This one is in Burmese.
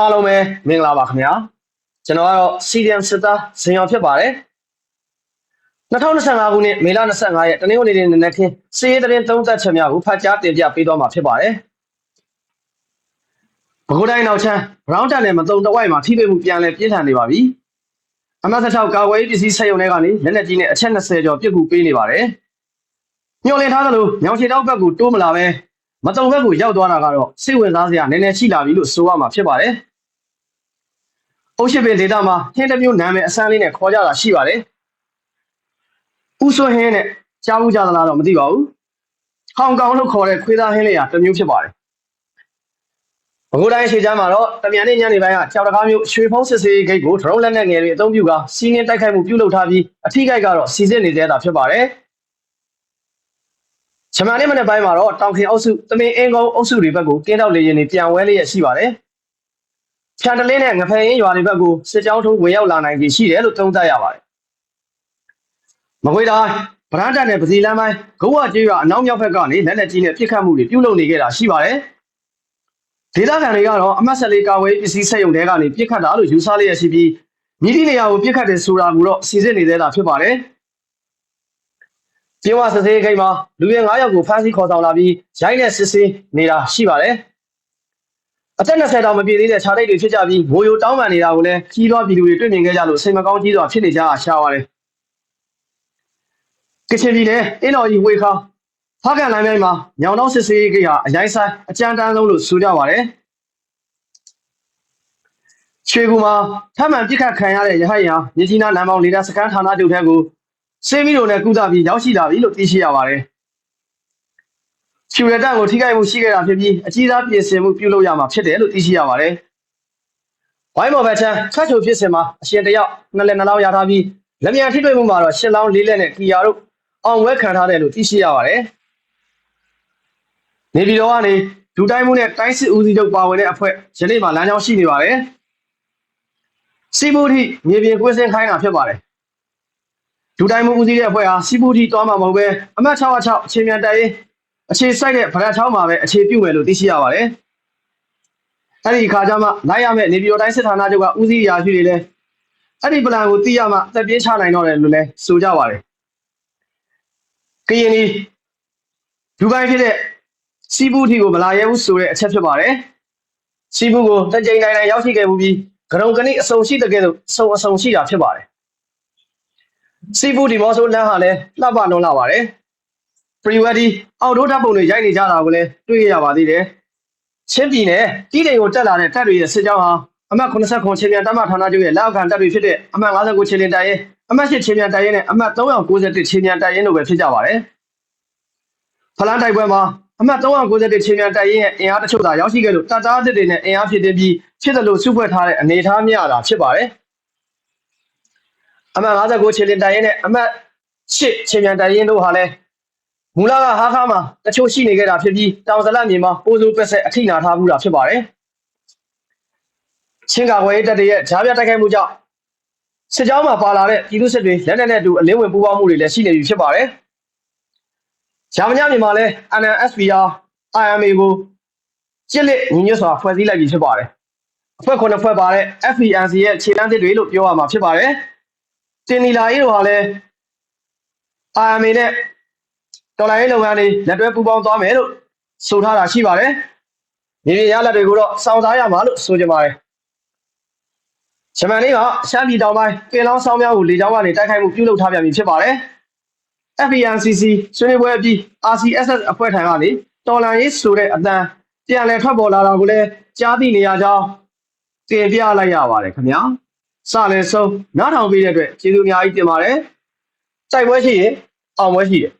အားလုံးပဲမင်္ဂလာပါခင်ဗျာကျွန်တော်ကတော့ CDM စစ်သားဇင်အောင်ဖြစ်ပါတယ်2025ခုနှစ်မေလ25ရက်တနင်္ဂနွေနေ့နေ့နဲ့ခင်းစီးရဲတဲ့သုံးသက်ချက်များကိုဖတ်ကြားတင်ပြပေးသွားမှာဖြစ်ပါတယ်ဘကိုးတိုင်းနောက်ချမ်းရောင်းတန်နဲ့မတုံတဝိုက်မှာထိတွေ့မှုပြန်လည်ပြင်းထန်နေပါပြီအမတ်ဆက်6ကာဝေးပစ္စည်းဆက်ယုံတွေကနေလက်နက်ကြီးနဲ့အချက်20ကျော်ပြစ်ကူပေးနေပါတယ်ညှော်လင်ထားသလိုညောင်ချေတောက်ဘက်ကိုတိုးမလာပဲမတုံဘက်ကိုရောက်သွားတာကတော့စိတ်ဝင်စားစရာနည်းနည်းရှိလာပြီလို့ဆိုရမှာဖြစ်ပါတယ် အုတ်ရှိပင်ဒေတာမှာဟင်းတစ်မျိုးနာမည်အစမ်းလေးနဲ့ခေါ်ကြတာရှိပါတယ်။ဦးစွန်းဟင်းနဲ့ကြားဘူးကြသလားတော့မသိပါဘူး။ဟောင်ကောင်လို့ခေါ်တဲ့ခွေးသားဟင်းလေးကတစ်မျိုးဖြစ်ပါတယ်။ဘကိုးတိုင်းရှေ့ချမ်းမှာတော့တမြန်နေ့ညနေပိုင်းကကြောက်တကားမျိုးရွှေဖုံးစစ်စေးဂိတ်ကိုဒရုန်းလက်နက်ငယ်တွေအသုံးပြုကစီးနင်းတိုက်ခိုက်မှုပြုလုပ်ထားပြီးအထိကိတ်ကတော့စီစစ်နေသေးတာဖြစ်ပါတယ်။ချမန်နေ့မနေ့ပိုင်းမှာတော့တောင်ခင်အုပ်စုတမင်အင်းကုန်းအုပ်စုတွေဘက်ကိုကင်းတော့လေရင်တွေပြန်ဝဲလျက်ရှိပါတယ်။ ဖြန်တလင်းနဲ့ငဖယ်ရင်ရွာတွေဘက်ကိုစစ်ကြောင်းထိုးဝင်ရောက်လာနိုင်ပြီးရှိတယ်လို့သုံးသပ်ရပါတယ်။မကွေးတိုင်းဗရန်တန်နဲ့ပစီလမ်းပိုင်းဂုံဝကျေးရွာအနောက်မြောက်ဘက်ကနေလက်လက်ကြီးနဲ့ပြစ်ခတ်မှုတွေပြုလုပ်နေခဲ့တာရှိပါတယ်။ဒေသခံတွေကတော့အမတ်ဆက်လေးကာဝေးပစ္စည်းဆက်ယုံတွေကနေပြစ်ခတ်တာလို့ယူဆလျက်ရှိပြီးမိသည့်နေရာကိုပြစ်ခတ်တယ်ဆိုတာကိုတော့စီစစ်နေသေးတာဖြစ်ပါတယ်။ကျင်းဝစစ်စေးဂိတ်မှာလူငယ်9ယောက်ကိုဖမ်းဆီးခေါ်ဆောင်လာပြီးရိုင်းနဲ့စစ်ဆေးနေတာရှိပါတယ်။ အသက်20တောင်မပြည့်သေးတဲ့ခြားတိတ်တွေဖြစ်ကြပြီးငိုယိုတောင်းပန်နေတာကိုလည်းကြီးသောပြည်သူတွေတွေ့မြင်ခဲ့ကြလို့စိတ်မကောင်းကြီးစွာဖြစ်နေကြတာရှားပါတယ်။ကချင်ပြည်နယ်အင်းတော်ကြီးဝေခါဖားကန်လမ်းပိုင်းမှာညောင်တော့စစ်စေးဂိတ်ဟာအရင်ဆိုင်အကြမ်းတမ်းဆုံးလို့ဆိုကြပါတယ်။ချွေကူမှာထပ်မံပြစ်ခတ်ခံရတဲ့ရဟတ်ယာဉ်မြကြီးနားလမ်းပေါင်းလေဒါစကန်ဌာနချုပ်ထဲကိုစေမီတို့နဲ့ကုသပြီးရောက်ရှိလာပြီလို့သိရှိရပါတယ်။ ချူရတန်ကိုထိခိုက်မှုရှိခဲ့တာဖြစ်ပြီးအကြီးစားပြင်ဆင်မှုပြုလုပ်ရမှာဖြစ်တယ်လို့သိရှိရပါတယ်။ဝိုင်းမော်ဘက်ချမ်းခတ်ချိုဖြစ်စဉ်မှာအရှင်တယောက်နှစ်လက်နှစ်လောင်းရထားပြီးလက်မြန်ထိတွေ့မှုမှာတော့ရှစ်လောင်းလေးလက်နဲ့ကီယာတို့အောင်ဝဲခံထားတယ်လို့သိရှိရပါတယ်။နေပြည်တော်ကနေဒူတိုင်းမှုနဲ့တိုင်းစစ်ဦးစီးချုပ်ပါဝင်တဲ့အဖွဲ့ယနေ့မှလမ်းကြောင်းရှိနေပါတယ်။စီဘူထိမြေပြင်ကွင်းစင်ခိုင်းတာဖြစ်ပါတယ်။ဒူတိုင်းမှုဦးစီးတဲ့အဖွဲ့ဟာစီဘူထိသွားမှာမဟုတ်ပဲအမှတ်606အခြေမြန်တိုင်ရင် အခြေစိုက်တဲ့ဗရတ်ချောင်းမှာပဲအခြေပြုမယ်လို့သိရှိရပါတယ်။အဲ့ဒီအခါကျမှလိုက်ရမယ့်နေပြည်တော်တိုင်းစစ်ဌာနချုပ်ကဦးစီးရာရှိတွေလည်းအဲ့ဒီပလန်ကိုသိရမှအသက်ပြေးချနိုင်တော့တယ်လို့လည်းဆိုကြပါတယ်။ကရင်ဒီဒူဘိုင်းဖြစ်တဲ့စီဘူထိကိုမလာရဲဘူးဆိုတဲ့အချက်ဖြစ်ပါတယ်။စီဘူကိုတကြိမ်တိုင်းတိုင်းရောက်ရှိခဲ့မှုပြီးဂရုံကနိအစုံရှိတဲ့ကဲ့သို့စုံအစုံရှိတာဖြစ်ပါတယ်။စီဘူဒီမော်ဆိုလမ်းဟာလည်းလှပလွန်းလာပါတယ်။ pre-ready အောက်ဒိုးဓာတ်ပုံတွေရိုက်နေကြတာကိုလည်းတွေ့ရပါသေးတယ်။ချင်းပြည်နယ်ကြီးတိမ်ကိုတက်လာတဲ့တပ်တွေရဲ့စစ်ကြောင်းဟာအမှတ်89ချင်းမြန်တပ်မဌာနချုပ်ရဲ့လက်အောက်ခံတပ်တွေဖြစ်တဲ့အမှတ်59ချင်းလင်တိုင်ရင်အမှတ်8ချင်းမြန်တိုင်ရင်နဲ့အမှတ်391ချင်းမြန်တိုင်ရင်တို့ပဲဖြစ်ကြပါတယ်။ဖလန်းတိုက်ပွဲမှာအမှတ်391ချင်းမြန်တိုင်ရင်ရဲ့အင်အားတချို့သာရောက်ရှိခဲ့လို့တပ်သားအသစ်တွေနဲ့အင်အားဖြစ်တင်ပြီးဖြစ်တယ်လို့စုဖွဲ့ထားတဲ့အနေအထားများတာဖြစ်ပါတယ်။အမှတ်59ချင်းလင်တိုင်ရင်နဲ့အမှတ်8ချင်းမြန်တိုင်ရင်တို့ဟာလည်း မူလကဟားခါမှာတချို့ရှိနေခဲ့တာဖြစ်ပြီးတောင်စလတ်မြေမှာပိုးစိုးပက်ဆက်အထိနာထားမှုတာဖြစ်ပါတယ်။ချင်းကာဝေးတပ်တွေရဲ့ဂျားပြတိုက်ခိုက်မှုကြောင့်စစ်ကြောင်းမှာပါလာတဲ့ပြည်သူစစ်တွေလက်နက်နဲ့အတူအလင်းဝင်ပူးပေါင်းမှုတွေလည်းရှိနေပြီဖြစ်ပါတယ်။ဂျာမနီမြန်မာလည်း NNSPR IMA ကိုကျစ်လက်ညီညွတ်စွာဖွဲ့စည်းလိုက်ပြီဖြစ်ပါတယ်။အဖွဲ့ခုနှစ်ဖွဲ့ပါတဲ့ FPNC ရဲ့ခြေလှမ်းသစ်တွေလို့ပြောရမှာဖြစ်ပါတယ်။တင်နီလာရေးတို့ဟာလည်း IMA နဲ့ တော်လိုင်းရေးလုပ်ငန်းတွေလက်တွဲပူးပေါင်းသွားမယ်လို့ဆိုထားတာရှိပါတယ်။မြေပြင်ရလက်တွေကိုတော့စောင့်စားရမှာလို့ဆိုကြပါတယ်။ဂျမန်လေးကရှမ်းပြည်တောင်ပိုင်းပင်လောင်းဆောင်းများကိုလေကြောင်းကနေတိုက်ခိုက်မှုပြုလုပ်ထားပြန်ပြီဖြစ်ပါတယ်။ FPNCC ဆွေးနွေးပွဲအပြီး RCSS အဖွဲ့ထံကနေတော်လန်ရေးဆိုတဲ့အတန်ပြန်လည်ထွက်ပေါ်လာတာကိုလည်းကြားသိနေရကြောင်းတင်ပြလိုက်ရပါတယ်ခင်ဗျာ။စလည်းဆုံးနားထောင်ပေးတဲ့အတွက်ကျေးဇူးအများကြီးတင်ပါတယ်။စိုက်ပွဲရှိရင်အောင်ပွဲရှိတယ်